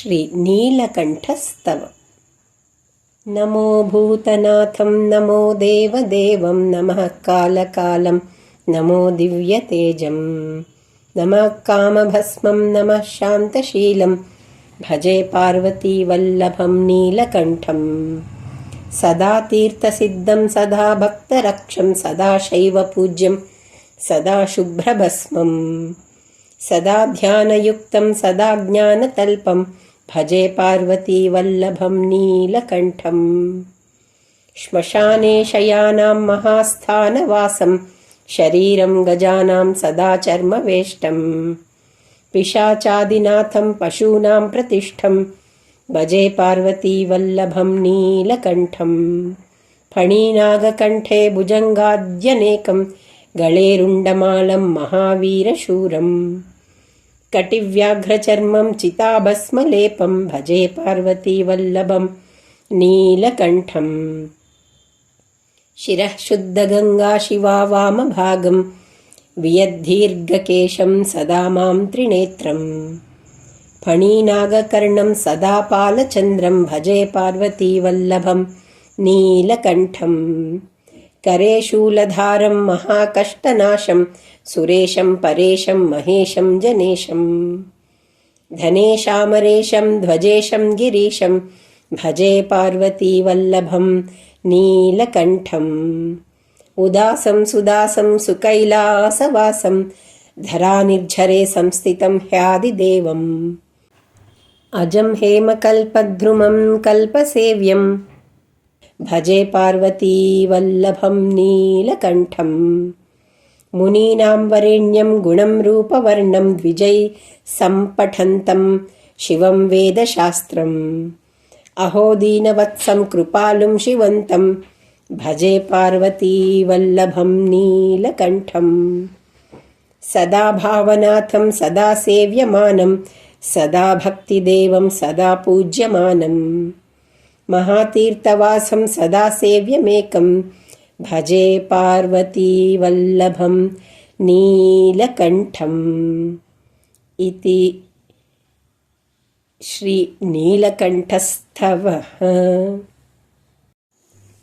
శ్రీ నీలకంఠస్తవ నమో భూతనాథం నమో దేవదేవం నమ కాలకాలం నమో దివ్యతేజం. నమ కామభస్మం నమ శాంతశీలం. భజే పార్వతీవల్లభం నీలకంఠం. సదా తీర్థసిద్ధం సదా భక్తరక్షం సదా శైవపూజ్యం సదా శుభ్రభస్మం. सदा ध्यानयुक्तं सदा ज्ञानतल्पं भजे पार्वतीवल्लभं नीलकण्ठम् श्मशाने शयानां महास्थानवासं शरीरं गजानां सदा चर्मवेष्टम् पिशाचादिनाथं पशूनां प्रतिष्ठं भजे पार्वतीवल्लभं नीलकण्ठम् फणीनागकण्ठे भुजङ्गाद्यनेकं गळेरुण्डमालं महावीरशूरम् कटिव्याघ्रचर्मं चिताभस्मलेपं भजे पार्वतीवल्लभं नीलकण्ठम्। शिरः शुद्धगङ्गा शिवा वामभागं वियद्धीर्घकेशं सदा मां त्रिनेत्रम्। फणीनागकर्णं सदा पालचन्द्रं भजे पार्वतीवल्लभं नीलकण्ठम् కరేశూలధారం మహాకష్టనాశం సురేశం పరేశం మహేశం జనేశం. ధనేశామరేశం ధ్వజేశం గిరీశం భజే పార్వతీవల్లభం నీలకంఠం. ఉదాసం సుదాసం సుకైలాసవాసం ధరానిర్ఝరే సంస్థితం హ్యాదిదేవం. అజం హేమకల్పద్రుమం కల్పసేవ్యం భజే పార్వతీవల్లభం నీలకంఠం. మునీనాం వరేణ్యం గుణం రూపవర్ణం ద్విజై సంపఠంతం శివం వేదశాస్త్రం. అహో దీనవత్సం కృపాలుం శివంతం భజే పార్వతీవల్లభం నీలకంఠం. సదా భావనాథం సదా సేవ్యమానం సదా భక్తిదేవం సదా పూజ్యమానం. महातीर्थवासं सदा सेव्यमेकं भजे पार्वतीवल्लभं नीलकण्ठम् इति श्रीनीलकण्ठस्थवः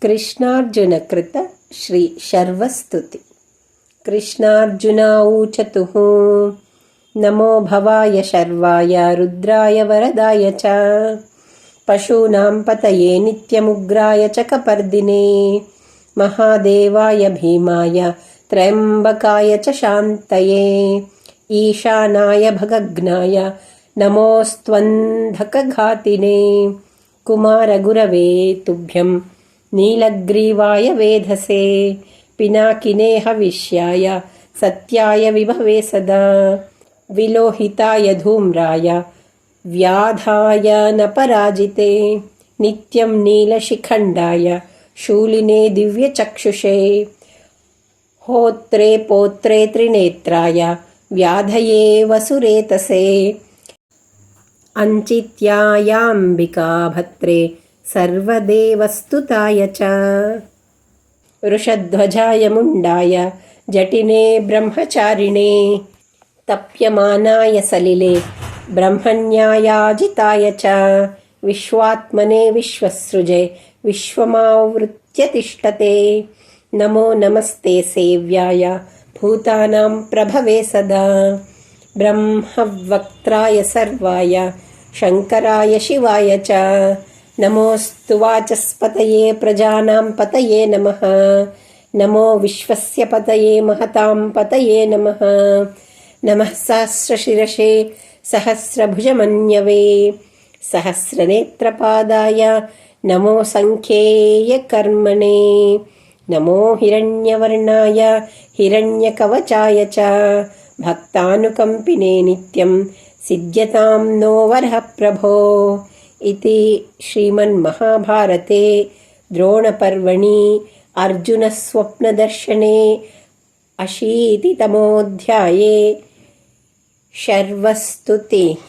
कृष्णार्जुनकृत श्रीशर्वस्तुति कृष्णार्जुनाऊचतुः नमो भवाय शर्वाय रुद्राय वरदाय च పశూనాం పతయే నిత్యముగ్రాయ చకపర్దినే. మహాదేవాయ భీమాయ త్రయంబకాయ చ శాంతయే. ఈశానాయ భగజ్ఞాయ నమోస్త్వంధకఘాతినే. కుమారగురవే తుభ్యం నీలగ్రీవాయ వేధసే. పినాకినే హవిష్యాయ సత్యాయ విభవే సదా. విలోహితాయ ధూమ్రాయ व्याधाय न पराजिते। नित्यं नीलशिखण्डाय शूलिने दिव्यचक्षुषे। होत्रे पोत्रे त्रिनेत्राय व्याधये वसुरेतसे। अञ्चित्यायाम्बिकाभत्रे सर्वदेवस्तुताय च। वृषध्वजाय मुण्डाय जटिने ब्रह्मचारिणे। तप्यमानाय सलिले ब्रह्मण्यायाजिताय च। विश्वात्मने विश्वसृजे विश्वमावृत्य तिष्ठते। नमो नमस्ते सेव्याय भूतानां प्रभवे सदा। ब्रह्मवक्त्राय सर्वाय शङ्कराय शिवाय च। नमोऽस्तु वाचस्पतये प्रजानां पतये नमः। नमो विश्वस्य पतये महतां पतये नमः। नमः सहस्रशिरसे सहस्रभुजमन्यवे। सहस्रनेत्रपादाय नमो सङ्ख्येयकर्मणे नमो हिरण्यवर्णाय हिरण्यकवचाय च। भक्तानुकम्पिने नित्यं सिद्ध्यतां नो वरः प्रभो इति श्रीमन्महाभारते द्रोणपर्वणि अर्जुनस्वप्नदर्शने अशीतितमोऽध्याये शर्वस्तुतिः